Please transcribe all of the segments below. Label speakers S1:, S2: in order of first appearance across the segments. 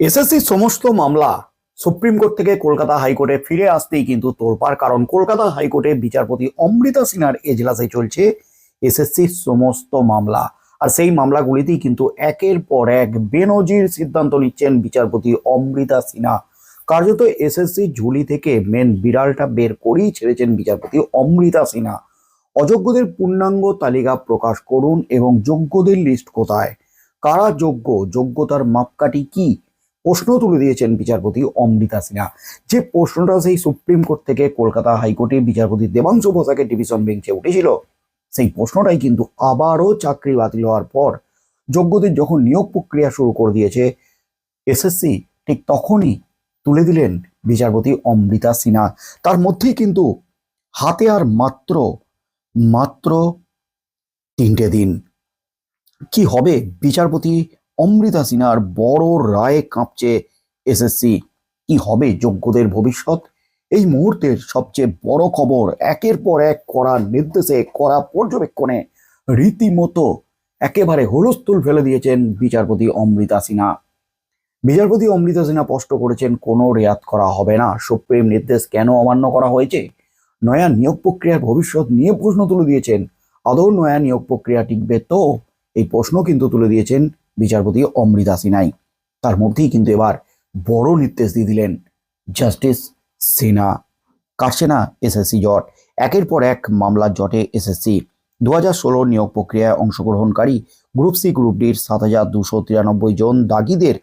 S1: এসএসসির সমস্ত মামলা সুপ্রিম কোর্ট থেকে কলকাতা হাইকোর্টে ফিরে আসতেই কিন্তু তোলপার কারণ কলকাতা হাইকোর্টে বিচারপতি অমৃতা সিনহার এজলাসে চলছে এসএসসির সমস্ত মামলা। আর সেই মামলাগুলিতেই কিন্তু একের পর এক বেনজির সিদ্ধান্ত নিচ্ছেন বিচারপতি অমৃতা সিনহা। কার্যত এসএসসি ঝুলি থেকে মেন বিড়ালটা বের করেই ছেড়েছেন বিচারপতি অমৃতা সিনহা। অযোগ্যদের পূর্ণাঙ্গ তালিকা প্রকাশ করুন এবং যোগ্যদের লিস্ট কোথায়? কারা যোগ্য? যোগ্যতার মাপকাঠি কি? প্রশ্ন তুলে দিয়েছেন বিচারপতি অমৃতা সিনহা। যে প্রশ্নটা সেই সুপ্রিম কোর্ট থেকে কলকাতা হাইকোর্টে বিচারপতি দেবাংশু বসাকের ডিভিশন বেঞ্চে উঠেছিল, সেই প্রশ্নটাই কিন্তু আবারও চাকরি বাতিল হওয়ার পর যোগ্যদের যখন নিয়োগ প্রক্রিয়া শুরু করে দিয়েছে, এসএসসি ঠিক তখনই তুলে দিলেন বিচারপতি অমৃতা সিনহা। তার মধ্যেই কিন্তু হাতে আর মাত্র মাত্র তিনটে দিন। কি হবে? বিচারপতি অমৃতা সিনহার বড় রায়ে কাঁপছে এসএসসি। কি হবে যোগ্যদের ভবিষ্যৎ? এই মুহূর্তের সবচেয়ে বড় খবর, একের পর এক করা নির্দেশে করা পর্যবেক্ষণে রীতিমতো একেবারে হুলস্থুল ফেলে দিয়েছেন বিচারপতি অমৃতা সিনহা। বিচারপতি অমৃতা সিনহা স্পষ্ট করেছেন, কোনো রেয়াত করা হবে না। সুপ্রিম নির্দেশ কেন অমান্য করা হয়েছে? নয়া নিয়োগ প্রক্রিয়ার ভবিষ্যৎ নিয়ে প্রশ্ন তুলে দিয়েছেন। আদৌ নয়া নিয়োগ প্রক্রিয়া টিকবে তো? এই প্রশ্ন কিন্তু তুলে দিয়েছেন বিচারপতি অমৃতা সিনাই তার মধ্যেই কিন্তু এবার বড় নির্দেশ দিয়ে দিলেন জাস্টিস সিনহা কাটছে না এসএসসি জট। একের পর এক মামলার জটে এসএসসি। দু হাজার ষোলোর নিয়োগ প্রক্রিয়ায় অংশগ্রহণকারী গ্রুপ সি, গ্রুপ ডির সাত হাজার দুশো তিরানব্বই জন দাগিদের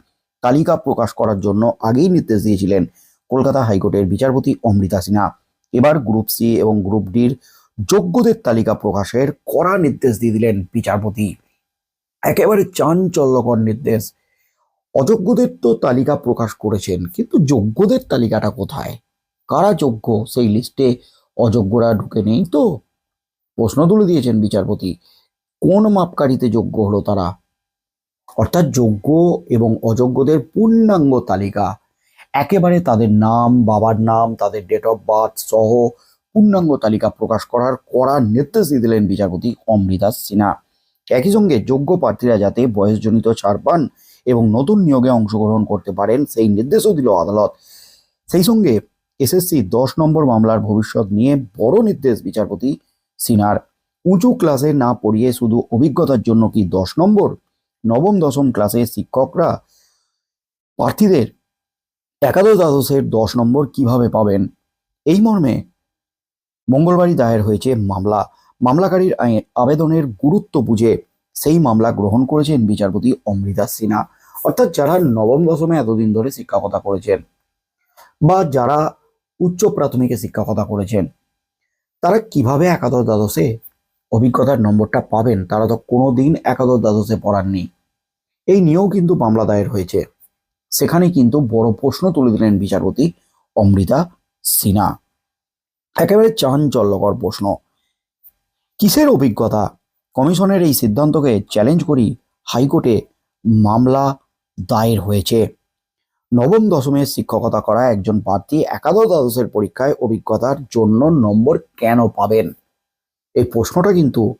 S1: তালিকা প্রকাশ করার জন্য আগেই নির্দেশ দিয়েছিলেন কলকাতা হাইকোর্টের বিচারপতি অমৃতা সিনহা এবার গ্রুপ সি এবং গ্রুপ ডির যোগ্যদের তালিকা প্রকাশের কড়া নির্দেশ দিয়ে দিলেন বিচারপতি। একেবারে চাঞ্চল্যকর নির্দেশ। অযোগ্যদের তো তালিকা প্রকাশ করেছেন, কিন্তু যোগ্যদের তালিকাটা কোথায়? কারা যোগ্য? সেই লিস্টে অযোগ্যরা ঢুকে নেই তো? প্রশ্ন তুলে দিয়েছেন বিচারপতি, কোন মাপকাঠিতে যোগ্য হলো তারা? অর্থাৎ যোগ্য এবং অযোগ্যদের পূর্ণাঙ্গ তালিকা, একেবারে তাদের নাম, বাবার নাম, তাদের ডেট অফ বার্থ সহ পূর্ণাঙ্গ তালিকা প্রকাশ করার কড়া নির্দেশ দিলেন বিচারপতি অমৃতা সিনহা। একই সঙ্গে যোগ্য প্রার্থীরা যাতে বয়সজনিত ছাড় পান এবং নতুন নিয়োগে অংশগ্রহণ করতে পারেন, সেই নির্দেশও দিল আদালত। সেই সঙ্গে এসএসসি দশ নম্বর মামলার ভবিষ্যৎ নিয়ে বড় নির্দেশ বিচারপতি সিনার উঁচু ক্লাসে না পড়িয়ে শুধু অভিজ্ঞতার জন্য কি দশ নম্বর? নবম, দশম ক্লাসে শিক্ষকরা প্রার্থীদের একাদশ দ্বাদশের দশ নম্বর কীভাবে পাবেন? এই মর্মে মঙ্গলবারই দায়ের হয়েছে মামলা। মামলাকারীর আবেদনের গুরুত্ব বুঝে সেই মামলা গ্রহণ করেছেন বিচারপতি অমৃতা সিনহা। অর্থাৎ যারা নবম দশমে এতদিন ধরে শিক্ষকতা করেছেন বা যারা উচ্চ প্রাথমিকে শিক্ষকতা করেছেন, তারা কীভাবে একাদশ দ্বাদশে অভিজ্ঞতার নম্বরটা পাবেন, তারা তো কোনো দিন একাদশ দ্বাদশে পড়াননি। এই নিয়েও কিন্তু মামলা দায়ের হয়েছে। সেখানে কিন্তু বড় প্রশ্ন তুলে দিলেন বিচারপতি অমৃতা সিনহা। একেবারে চাঞ্চল্যকর প্রশ্ন। কিসের অভিজ্ঞতা? কমিশনের এই সিদ্ধান্তকে চ্যালেঞ্জ করি হাইকোর্টে মামলা দায়ের হয়েছে। নবম দশমের শিক্ষকতা করা একজন প্রার্থী একাদশ দ্বাদশের পরীক্ষায় অভিজ্ঞতার জন্য নম্বর কেন পাবেন? এই প্রশ্নটা কিন্তু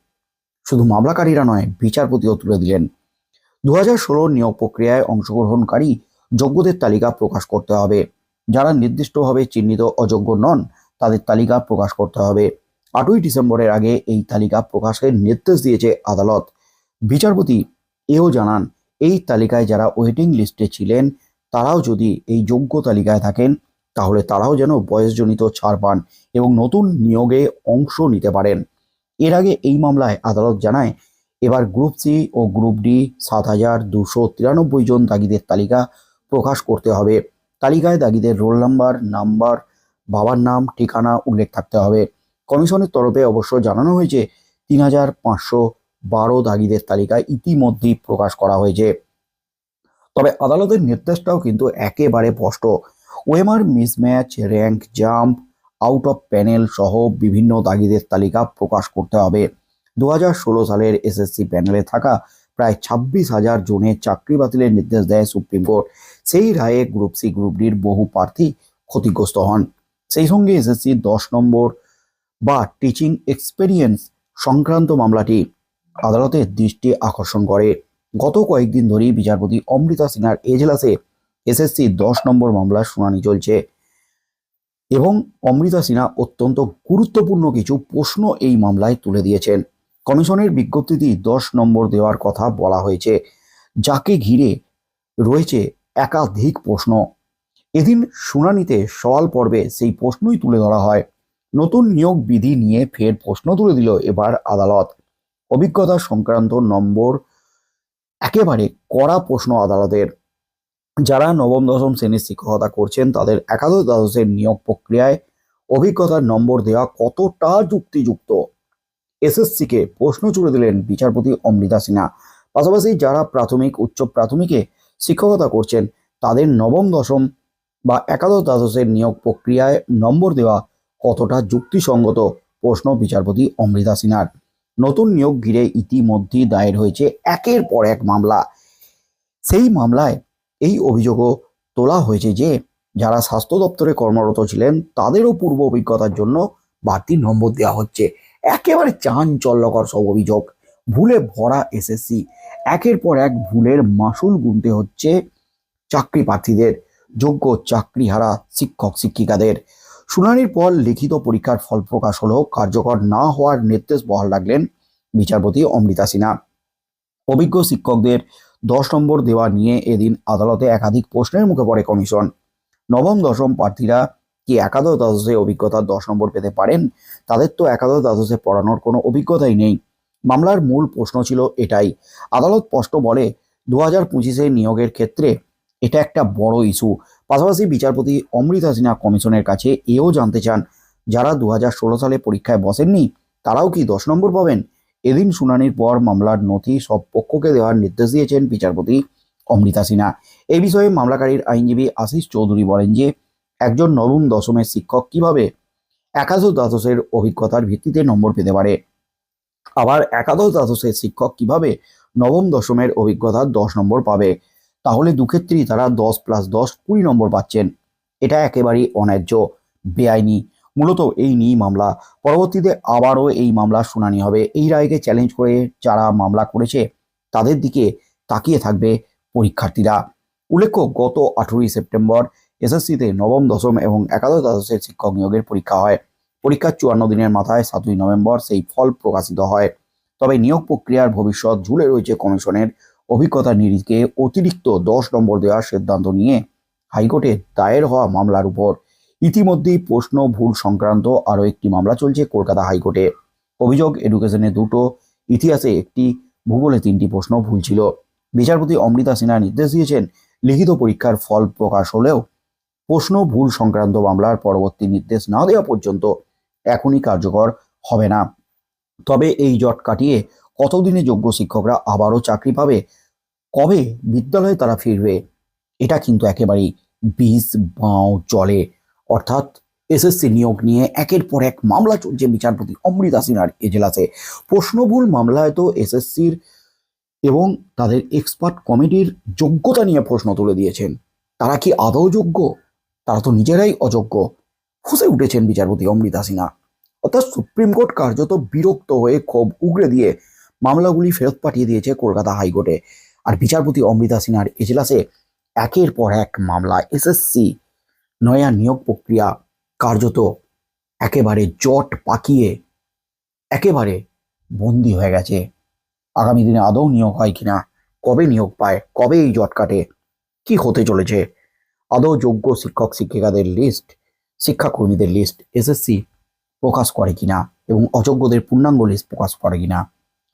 S1: শুধু মামলাকারীরা নয়, বিচারপতিও তুলে দিলেন। দু হাজার ষোলোর নিয়োগ প্রক্রিয়ায় অংশগ্রহণকারী যোগ্যদের তালিকা প্রকাশ করতে হবে। যারা নির্দিষ্টভাবে চিহ্নিত অযোগ্য নন, তাদের তালিকা প্রকাশ করতে হবে। আটই ডিসেম্বরের আগে এই তালিকা প্রকাশের নির্দেশ দিয়েছে আদালত। বিচারপতি এও জানান, এই তালিকায় যারা ওয়েটিং লিস্টে ছিলেন, তারাও যদি এই যোগ্য তালিকায় থাকেন, তাহলে তারাও যেন বয়সজনিত ছাড় পান এবং নতুন নিয়োগে অংশ নিতে পারেন। এর আগে এই মামলায় আদালত জানায়, এবার গ্রুপ সি ও গ্রুপ ডি সাত হাজার দুশো তিরানব্বই জন দাগিদের তালিকা প্রকাশ করতে হবে। তালিকায় দাগিদের রোল নাম্বার নাম্বার বাবার নাম, ঠিকানা উল্লেখ থাকতে হবে। কমিশনের তরফে অবশ্য জানানো হয়েছে, তিন হাজার পাঁচশো বারো দাগিদের তালিকা ইতিমধ্যেই প্রকাশ করা হয়েছে। তবে আদালতের নির্দেশটাও কিন্তু একেবারে স্পষ্ট। OMR mismatch, rank jump, out of panel সহ বিভিন্ন দাগিদের তালিকা প্রকাশ করতে হবে। দু হাজার ষোলো সালের এসএসসি প্যানেলে থাকা প্রায় ছাব্বিশ হাজার জনের চাকরি বাতিলের নির্দেশ দেয় সুপ্রিম কোর্ট। সেই রায়ে গ্রুপ সি গ্রুপ ডির বহু প্রার্থী ক্ষতিগ্রস্ত হন। সেই সঙ্গে এসএসসি দশ নম্বর বা টিচিং এক্সপেরিয়েন্স সংক্রান্ত মামলাটি আদালতের দৃষ্টি আকর্ষণ করে। গত কয়েকদিন ধরেই বিচারপতি অমৃতা সিনহার এজলাসে এসএসসি দশ নম্বর মামলার শুনানি চলছে। এবং অমৃতা সিনহা অত্যন্ত গুরুত্বপূর্ণ কিছু প্রশ্ন এই মামলায় তুলে দিয়েছেন। কমিশনের বিজ্ঞপ্তিটি দশ নম্বর দেওয়ার কথা বলা হয়েছে, যাকে ঘিরে রয়েছে একাধিক প্রশ্ন। এদিন শুনানিতে সওয়াল পর্বে সেই প্রশ্নই তুলে ধরা হয়। নতুন নিয়োগ বিধি নিয়ে ফের প্রশ্ন তুলে দিল এবার আদালত। অভিজ্ঞতা সংক্রান্ত নম্বর একেবারে কড়া প্রশ্ন আদালতের। যারা নবম, দশম শ্রেণির শিক্ষকতা করছেন, তাদের একাদশ, দ্বাদশের নিয়োগ প্রক্রিয়ায় অভিজ্ঞতার নম্বর দেওয়া কতটা যুক্তিযুক্ত? এসএসসিকে প্রশ্ন ছুড়ে দিলেন বিচারপতি অমৃতা সিনহা। পাশাপাশি যারা প্রাথমিক, উচ্চ প্রাথমিকে শিক্ষকতা করছেন, তাদের নবম, দশম বা একাদশ, দ্বাদশের নিয়োগ প্রক্রিয়ায় নম্বর দেওয়া কতটা যুক্তিসঙ্গত? প্রশ্ন বিচারপতি অমৃতা সিনহার। নতুন নিয়োগ ঘিরে ইতিমধ্যেই দায়ের হয়েছে একের পর এক মামলা। সেই মামলায় এই অভিযোগও তোলা হয়েছে যে, যারা স্বাস্থ্য দপ্তরে কর্মরত ছিলেন, তাদেরও পূর্ব অভিজ্ঞতার জন্য বাড়তি নম্বর দেওয়া হচ্ছে। একেবারে চাঞ্চল্যকর সব অভিযোগ। ভুলে ভরা এসএসসি। একের পর এক ভুলের মাসুল গুনতে হচ্ছে চাকরি প্রার্থীদের। যোগ্য চাকরিহারা শিক্ষক শিক্ষিকাদের শুনানির পর লিখিত পরীক্ষার ফল প্রকাশ হলেও কার্যকর না হওয়ার নির্দেশ বহাল রাখলেন বিচারপতি অমৃতা সিনহা। অভিজ্ঞ শিক্ষকদের দশ নম্বর দেওয়া নিয়ে এদিন আদালতে একাধিক প্রশ্নের মুখে পড়ে কমিশন। নবম, দশম প্রার্থীরা কি একাদশ দ্বাদশে অভিজ্ঞতার দশ নম্বর পেতে পারেন? তাদের তো একাদশ দ্বাদশে পড়ানোর কোনো অভিজ্ঞতাই নেই। মামলার মূল প্রশ্ন ছিল এটাই। আদালত স্পষ্ট বলে দু হাজার পঁচিশে নিয়োগের ক্ষেত্রে এটা একটা বড় ইস্যু পাশাপাশি বিচারপতি অমৃতা সিনহা কমিশনের কাছে এও জানতে চান, যারা দু হাজার ষোলো সালে পরীক্ষায় বসেননি, তারাও কি দশ নম্বর পাবেন? এদিন শুনানির পর মামলার নথি সব পক্ষকে দেওয়ার নির্দেশ দিয়েছেন বিচারপতি অমৃতা সিনহা এই বিষয়ে মামলাকারীর আইনজীবী আশিস চৌধুরী বলেন যে, একজন নবম দশমের শিক্ষক কীভাবে একাদশ দ্বাদশের অভিজ্ঞতার ভিত্তিতে নম্বর পেতে পারে? আবার একাদশ দ্বাদশের শিক্ষক কীভাবে নবম দশমের অভিজ্ঞতার দশ নম্বর পাবে? তাহলে দুক্ষেত্রেই তারা দশ প্লাস দশ কুড়ি নম্বর পাচ্ছেন। এটা একেবারেই অন্যায্য, বেআইনি। মূলত এই নিয়েই মামলা। পরবর্তীতে আবারও এই মামলার শুনানি হবে। এই রায়কে চ্যালেঞ্জ করে যারা মামলা করেছে, তাদের দিকে তাকিয়ে থাকবে পরীক্ষার্থীরা। উল্লেখ্য, গত আঠেরোই সেপ্টেম্বর এসএসসিতে নবম, দশম এবং একাদশ দ্বাদশের শিক্ষক নিয়োগের পরীক্ষা হয়। পরীক্ষার চুয়ান্ন দিনের মাথায় সাতই নভেম্বর সেই ফল প্রকাশিত হয়। তবে নিয়োগ প্রক্রিয়ার ভবিষ্যৎ ঝুলে রয়েছে কমিশনের অভিজ্ঞতা নিরিখে অতিরিক্ত দশ নম্বর দেওয়ার সিদ্ধান্ত নিয়ে হাইকোর্টে দায়ের হওয়া মামলার উপর ইতিমধ্যেই প্রশ্ন ভুল সংক্রান্ত আরও একটি মামলা চলছে কলকাতা হাইকোর্টে। অভিযোগ এডুকেশনে দুটো, ইতিহাসে একটি, ভূগোলে তিনটি প্রশ্ন ভুল ছিল। বিচারপতি অমৃতা সিনহা নির্দেশ দিয়েছেন, লিখিত পরীক্ষার ফল প্রকাশ হলেও প্রশ্ন ভুল সংক্রান্ত মামলার পরবর্তী নির্দেশ না দেওয়া পর্যন্ত এখনই কার্যকর হবে না। তবে এই জট কাটিয়ে কতদিনে যোগ্য শিক্ষকরা আবারও চাকরি পাবে? কবে বিদ্যালয়ে তারা ফিরবে? এটা কিন্তু একেবারেই বীজ, বাঁও চলে অর্থাৎ এসএসসি নিয়োগ নিয়ে একের পর এক মামলা চলছে বিচারপতি অমৃতা সিনহার এজলাসে। প্রশ্নভুল মামলায় তো এসএসসির এবং তাদের এক্সপার্ট কমিটির যোগ্যতা নিয়ে প্রশ্ন তুলে দিয়েছেন। তারা কি আদৌ যোগ্য? তারা তো নিজেরাই অযোগ্য। ফুসে উঠেছেন বিচারপতি অমৃতা সিনহা অর্থাৎ সুপ্রিম কোর্ট কার্যত বিরক্ত হয়ে ক্ষোভ উগড়ে দিয়ে মামলাগুলি ফেরত পাঠিয়ে দিয়েছে কলকাতা হাইকোর্টে। আর বিচারপতি অমৃতা সিনহার এজলাসে একের পর এক মামলা এসএসসি নয়া নিয়োগ প্রক্রিয়া কার্যত একেবারে জট পাকিয়ে, একেবারে বন্দি হয়ে গেছে। আগামী দিনে আদৌ নিয়োগ হয় কিনা, কবে নিয়োগ পায়, কবে এই জট কাটে, কি হতে চলেছে, আদৌ যোগ্য শিক্ষক শিক্ষিকাদের লিস্ট শিক্ষাকর্মীদের লিস্ট এসএসসি প্রকাশ করে কিনা এবং অযোগ্যদের পূর্ণাঙ্গ লিস্ট প্রকাশ করে কিনা